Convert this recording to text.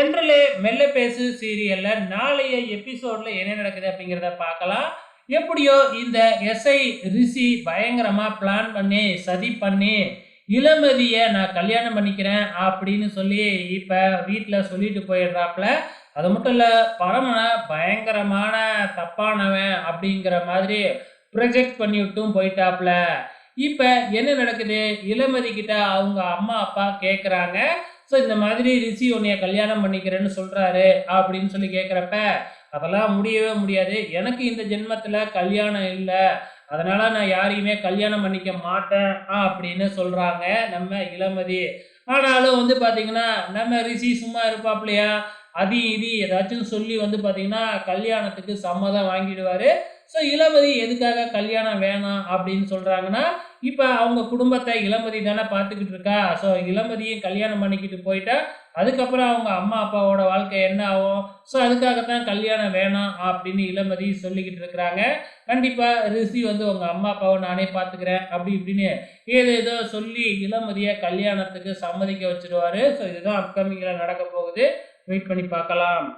தென்றலே மெல்ல பேசு சீரியல்ல. நாளைய எபிசோட்ல என்ன நடக்குது அப்படிங்கிறத பார்க்கலாம். எப்படியோ இந்த எஸ்ஐ ரிஷி பயங்கரமா பிளான் பண்ணி சதி பண்ணி இளமதிய நான் கல்யாணம் பண்ணிக்கிறேன் அப்படின்னு சொல்லி இப்ப வீட்டில் சொல்லிட்டு போயிடுறாப்புல. அது மட்டும் இல்ல பரமனை பயங்கரமான தப்பானவன் அப்படிங்கிற மாதிரி ப்ரொஜெக்ட் பண்ணி விட்டும் போயிட்டாப்புல. இப்போ என்ன நடக்குது? இளமதி கிட்ட அவங்க அம்மா அப்பா கேட்குறாங்க ஸோ இந்த மாதிரி ரிஷி உன்னைய கல்யாணம் பண்ணிக்கிறேன்னு சொல்கிறாரு அப்படின்னு சொல்லி கேட்குறப்ப அதெல்லாம் முடியவே முடியாது. எனக்கு இந்த ஜென்மத்தில் கல்யாணம் இல்லை. அதனால நான் யாரையுமே கல்யாணம் பண்ணிக்க மாட்டேன் அப்படின்னு சொல்கிறாங்க நம்ம இளமதி. ஆனாலும் வந்து பார்த்திங்கன்னா நம்ம ரிஷி சும்மா இருப்பாப்லையா? அது இது ஏதாச்சும் சொல்லி வந்து பார்த்திங்கன்னா கல்யாணத்துக்கு சம்மதம் வாங்கிடுவார். ஸோ இளமதி எதுக்காக கல்யாணம் வேணாம் அப்படின்னு சொல்கிறாங்கன்னா இப்போ அவங்க குடும்பத்தை இளமதி தானே பார்த்துக்கிட்டு இருக்கா? ஸோ இளமதியும் கல்யாணம் பண்ணிக்கிட்டு போயிட்டா அதுக்கப்புறம் அவங்க அம்மா அப்பாவோட வாழ்க்கை என்ன ஆகும்? ஸோ அதுக்காகத்தான் கல்யாணம் வேணாம் அப்படின்னு இளமதி சொல்லிக்கிட்டு இருக்கிறாங்க. கண்டிப்பாக ரிஷி வந்து உங்கள் அம்மா அப்பாவை நானே பார்த்துக்கிறேன் அப்படி இப்படின்னு ஏதோ ஏதோ சொல்லி இளமதியை கல்யாணத்துக்கு சம்மதிக்க வச்சுருவாரு ஸோ இதுதான் அப்கமிங்கில் நடக்க போகுது. வெயிட் பண்ணி பார்க்கலாம்.